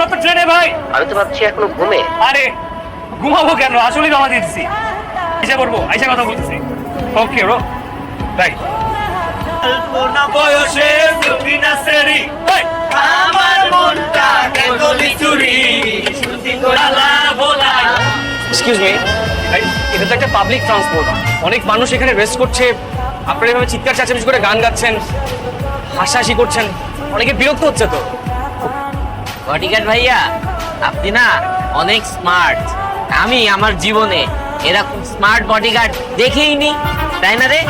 না তো ট্রেনে ভাই। আমি তো ভাবছি এখনও ঘুমে। আরে ঘুমাবো কেন? আসলেই জমা দিচ্ছি। এসে পড়ব আইসা কথা বলতেছি। ওকে রো। বাই কল্পনা বয়সে সুবিনা সেরি আমার মনটা কেবলি চুরি। এক্সকিউজ মি এটা তো একটা পাবলিক ট্রান্সপোর্ট অনেক মানুষ এখানে রেস্ট করছে। আপনারা এভাবে চিৎকার চাচামেচি করে গান গাচ্ছেন হাসাহাসি করছেন। অনেকে বিরক্ত হচ্ছে তো। বডিগার্ড ভাইয়া, আপনি না অনেক স্মার্ট আমি আমার জীবনে এরকম স্মার্ট বডিগার্ড দেখেইনি তাই না রে?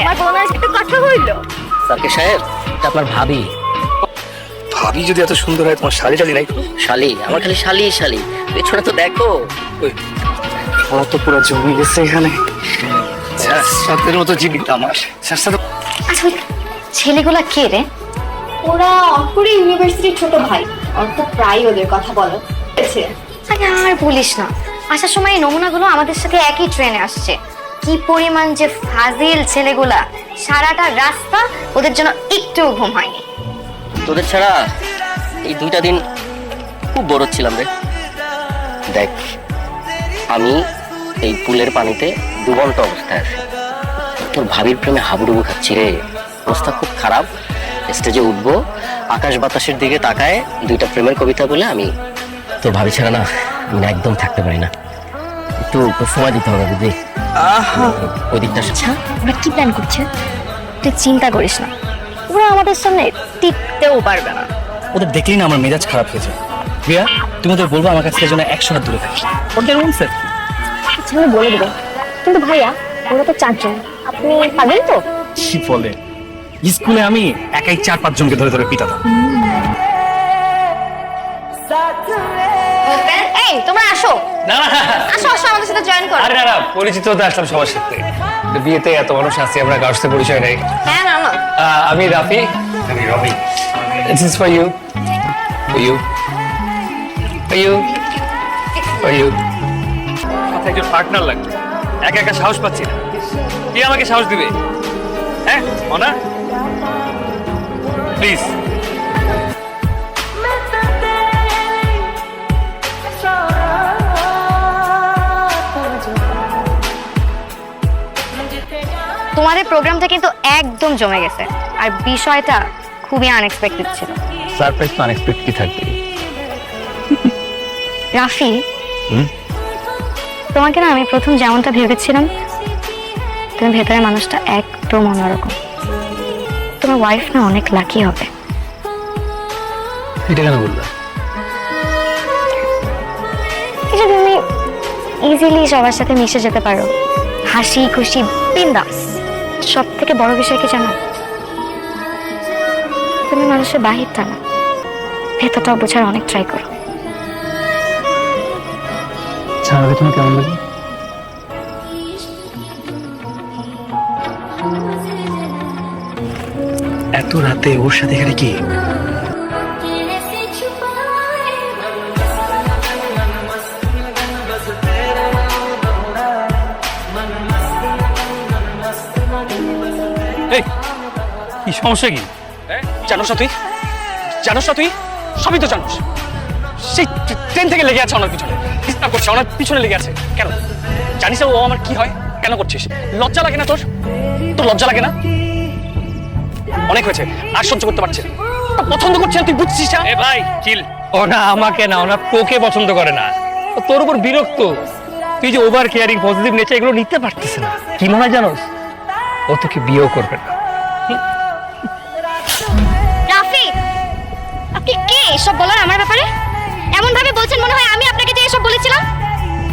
আমার বোন আজকে একটু কথা হইল। সাকিব সাহেব এটা আপনার ভাবি। ভাবি যদি এত সুন্দর হয় তোমার শাড়ি টাড়ি নাই? শালি? আমার খালি শালি শালি। পেছনে তো দেখো। ওরা তো পুরো জমি গেছে এখানে। সাতের মতো জীবিত আমার। সাথে আচ্ছা ওই ছেলেগুলা কে রে? ওরা অঙ্কুরে ইউনিভার্সিটির ছোট ভাই। অন্ত প্রায় ওদের কথা বলো। আরে আর বলিস না। আসার সময় এই নমুনাগুলো আমাদের সাথে একই ট্রেনে আসছে। কি পরিমাণ যে ফাজিল ছেলেগুলা, সারাটা রাস্তা ওদের জন্য একটুও ঘুম হয়নি। তোদের ছাড়া এই দুইটা দিন খুব বড় ছিলাম রে। দেখ, আমি এই পুলের পানিতে ডুবন্ত অবস্থায় আছি। তোর ভাবির প্রেমে হাবুডুবু খাচ্ছি রে। অবস্থা খুব খারাপ। স্টেজে উঠবো, আকাশ বাতাসের দিকে তাকায় দুইটা প্রেমের কবিতা বলে আমি তোর ভাবি ছাড়া না, আমি একদম থাকতে পারি না। একটু সময় দিতে হবে বুঝলি? ওই দিকটা আচ্ছা ওরা কি প্ল্যান করছে? তুই চিন্তা করিস না। ওরা আমাদের সামনে টিকতেও পারবে না। ওদের দেখলেই না আমার মেজাজ খারাপ হয়েছে। রিয়া তুমি ওদের বলব আমার কাছ থেকে যেন একশো হাত দূরে ওদের রুম স্যার আচ্ছা আমি বলে দেবো। কিন্তু ভাইয়া ওরা তো চারজন। আপনি পাবেন তো? কি বলে? স্কুলে আমি একাই চার পাঁচ জনকে ধরে ধরে পিটাতাম। এই তোমরা আসো। না না। আসো আসো আমাদের সাথে জয়েন করো। আরে না না পরিচিত হতে আসলাম সবার সাথে। বিয়েতে এত মানুষ আছি আমরা কারোর সাথে পরিচয় নেই। হ্যাঁ না না। আমি রাফি। আমি Robi. This is for you for you for you for you সাথে একজন পার্টনার লাগবে। একা একা সাহস পাচ্ছি না। কে আমাকে সাহস দিবে? হ্যাঁ মনা? প্লিজ তোমাদের প্রোগ্রামটা কিন্তু একদম জমে গেছে। আর বিষয়টা খুবই আনএক্সপেক্টেড ছিল। সারপ্রাইজ তো আনএক্সপেক্টেড থাকবে। রাফি তোমাকে না আমি প্রথম যেমনটা ভেবেছিলাম তুমি ভেতরে মানুষটা একদম অন্যরকম। তোমার ওয়াইফ না অনেক লাকি হবে। এটা কেন বললা? তুমি ইজিলি সবার সাথে মিশে যেতে পারো। হাসি খুশি বিন্দাস। সব থেকে বড় বিষয় কি জানো? তুমি মানুষের বাহিরটা না ভেতরটাও বোঝার অনেক ট্রাই করো। এত রাতে ওর সাথে এখানে কি? কি সমস্যা কি? জানোস না তুই? জানোস না তুই? সবই তো জানোস। সেই ট্রেন থেকে লেগে আছে ওনার পিছনে। ডিস্টার্ব করছে ওনার পিছনে লেগে আছে। কেন? জানিস ও আমার কি হয়? কেন করছিস? লজ্জা লাগে না তোর? তোর লজ্জা লাগে না? অনেক হয়েছে আর সহ্য করতে পারছে ও পছন্দ করছে না তুই বুঝছিস না? এ ভাই চিল। ওরা আমাকে না ওরা তোকে পছন্দ করে না। তোর উপর বিরক্ত। তুই যে ওভার কেয়ারিং পজিটিভ নেচার এগুলো নিতে পারতেছে না। কি মনে হয় জানোস? ও তোকে বিয়েও করবে না। আপনি কে এসব বলার আমার ব্যাপারে? এমন ভাবে বলছেন মনে হয় আমি আপনাকে যে এসব বলেছিলাম?